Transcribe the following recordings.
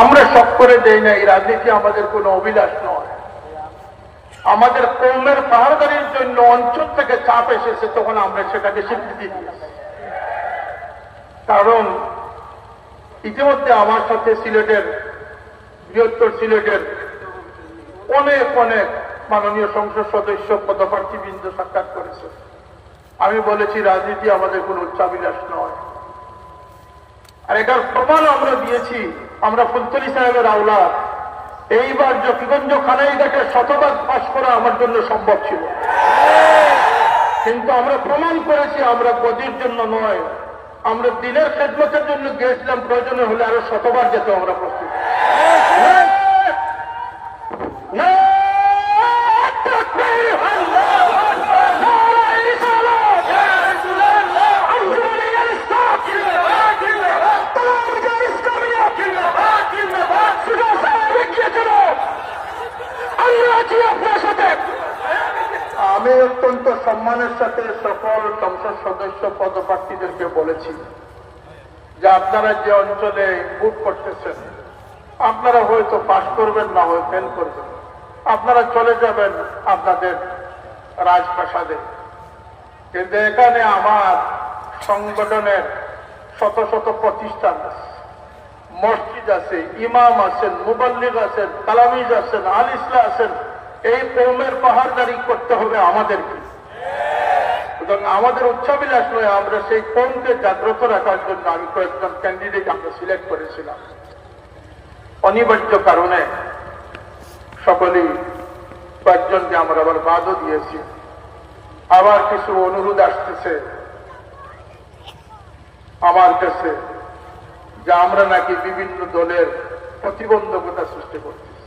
আমরা সব করে দেই না, এই রাজনীতি আমাদের কোনো অভিলাষ নয়। আমাদের কৌমের পাহাড়দারির জন্য অঞ্চল থেকে চাপ এসেছে, তখন আমরা সেটাকে স্বীকৃতি দিয়েছি কারণ ইতিমধ্যে আমার সাথে সিলেটের, বৃহত্তর সিলেটের অনেক অনেক মাননীয় সংসদ সদস্য পদপ্রার্থীবৃন্দ সাক্ষাৎ করেছে। আমি বলেছি, রাজনীতি আমাদের কোনো উচ্চাবিলাস নয়। আর এটার প্রমাণ আমরা দিয়েছি আমরা ফুলতলি সাহেবের আওলা। এইবার জকিগঞ্জ দেখে শতভাগ পাশ করা আমার জন্য সম্ভব ছিল। কিন্তু আমরা প্রমাণ করেছি, আমরা গদির জন্য নয়। আমরা দিনের খেদমতের জন্য গিয়েছিলাম, প্রয়োজনে হলে আরও শতবার যেতে আমরা প্রস্তুত। আমি অত্যন্ত সম্মানের সাথে সকল সংসদ সদস্য পদপ্রার্থীদেরকে বলেছি যে আপনারা যে অঞ্চলে ভোট করতেছেন, আপনারা হয়তো পাশ করবেন না হয় ফেল করবেন। আপনারা চলে যাবেন আপনাদের রাজপ্রাসাদে। কিন্তু এখানে আমার সংগঠনের শত শত প্রতিষ্ঠান আছে। মসজিদ আছে, ইমাম আছেন মুবাল্লিগ আছেন, তালামিজ আছেন, আল ইসলা আছেন এই কৌমের পাহাড়দারি করতে হবে আমাদেরকে। আমাদের উচ্চাবিলাস নয়, আমরা সেই কৌমকে জাগ্রত রাখার জন্য আমি কয়েকজন ক্যান্ডিডেট আমরা সিলেক্ট করেছিলাম। অনিবার্য কারণে সকলেই কয়েকজনকে আমরা আবার বাদও দিয়েছি। আবার কিছু অনুরোধ আসতেছে আমার কাছে, যে আমরা নাকি বিভিন্ন দলের প্রতিবন্ধকতা সৃষ্টি করতেছি।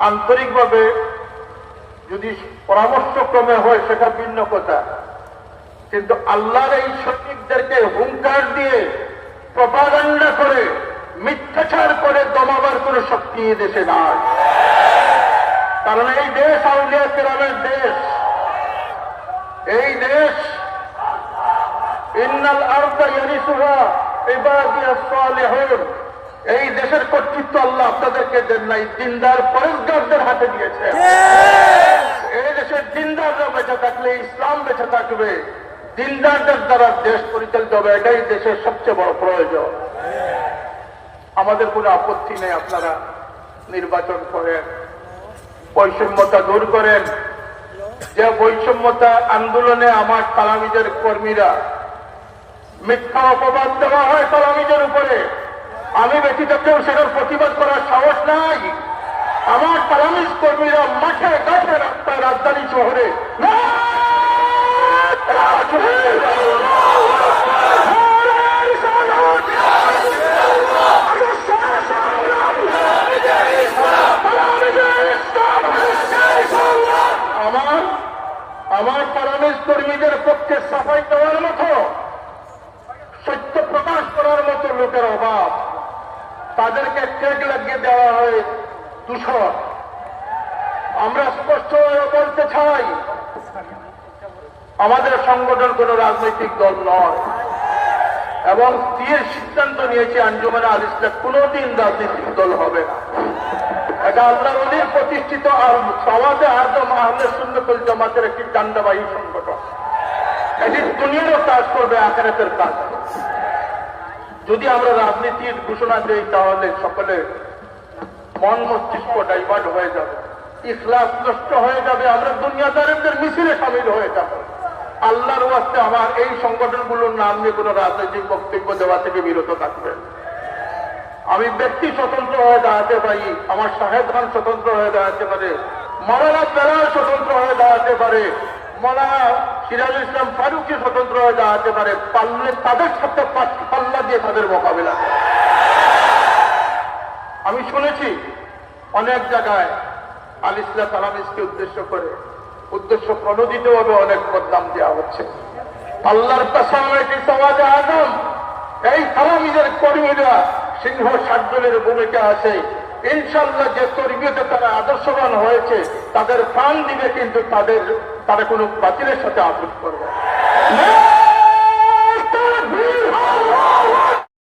আন্তরিকভাবে যদি পরামর্শক্রমে হয়, সেটা ভিন্ন কথা। কিন্তু আল্লাহর এই সৈনিকদেরকে হুঙ্কার দিয়ে প্রপাগান্ডা করে, মিথ্যাচার করে দমাবার কোন শক্তি দেশে নাই। কারণ এই দেশ আউলিয়া কেরামের দেশ। এই দেশ ইন্নাল আরদা ইয়ারিসুহা সালিহুন। এই দেশের কর্তৃত্ব আল্লাহ আপনাদেরকে দেন নাই দিনদার পরেশগারদের হাতে দিয়েছে। এই দেশের দিনদাররা বেঁচে থাকলে ইসলাম বেঁচে থাকবে। দিনদারদের দ্বারা দেশ পরিচালিত হবে এটাই দেশের সবচেয়ে বড় প্রয়োজন। আমাদের কোনো আপত্তি নেই আপনারা নির্বাচন করেন বৈষম্যতা দূর করেন। যে বৈষম্যতা আন্দোলনে আমার তালামিদের কর্মীরা মিথ্যা অপবাদ দেওয়া হয় তালামিদের উপরে। আমি ব্যতীত কেউ সেটার প্রতিবাদ করার সাহস নাই। আমার তালামিজ কর্মীরা মাঠে গাছে রাস্তায় রাজধানী শহরে। আমার আমার তালামিজ কর্মীদের পক্ষে সাফাই তাদেরকে টেক লাগিয়ে দেওয়া হয়। দূষণ আমরা স্পষ্ট হয়ে বলতে চাই, আমাদের সংগঠন কোন রাজনৈতিক দল নয়। এবং স্থির সিদ্ধান্ত নিয়েছে আঞ্জুমানে আল ইসলাম, কোনদিন রাজনৈতিক দল হবে না। এটা আল্লাহ অলির প্রতিষ্ঠিত আর সমাজে আদম আহলে সুন্নতুল জামাতের একটি ডান্ডাবাহী সংগঠন। এটি দুনিয়ারও কাজ করবে, আখেরাতের কাজ। যদি আমরা রাজনীতির ঘোষণা দিই, তাহলে সকলে মন মস্তিষ্ক ডাইভার্ট হয়ে যাবে। ইখলাস নষ্ট হয়ে যাবে, আমরা দুনিয়াদারদের মিছিলে সামিল হয়ে যাব। আল্লাহর ওয়াস্তে আমার এই সংগঠনগুলোর নাম নিয়ে কোনো রাজনৈতিক বক্তব্য দেওয়া থেকে বিরত থাকবেন আমি ব্যক্তি স্বতন্ত্র হয়ে দাঁড়াতে পারি, আমার সাহেব খান স্বতন্ত্র হয়ে দাঁড়াতে পারে, মৌলানা বেলাল স্বতন্ত্র হয়ে দাঁড়াতে পারে, মৌলানা সিরাজুল ইসলাম ফারুকি স্বতন্ত্র হয়ে দাঁড়াতে পারে, পারলে তাদের সাথে পাল্লা দিয়ে তাদের মোকাবিলা। আমি শুনেছি অনেক জায়গায় আল ইসলাম সালামিসকে উদ্দেশ্য করে, উদ্দেশ্য প্রণোদিত ভাবে অনেক বদনাম দেওয়া হচ্ছে। আল্লাহর এটি সমাজে আজম, এই সালামিদের কর্মীরা সিংহ সার্জনের ভূমিকা আছে। ইনশাল্লাহ যে তরবিয়তে তারা আদর্শবান হয়েছে, তাদের প্রাণ দিবে কিন্তু তাদের তারা কোনো বাতিলের সাথে আপোষ করবে না।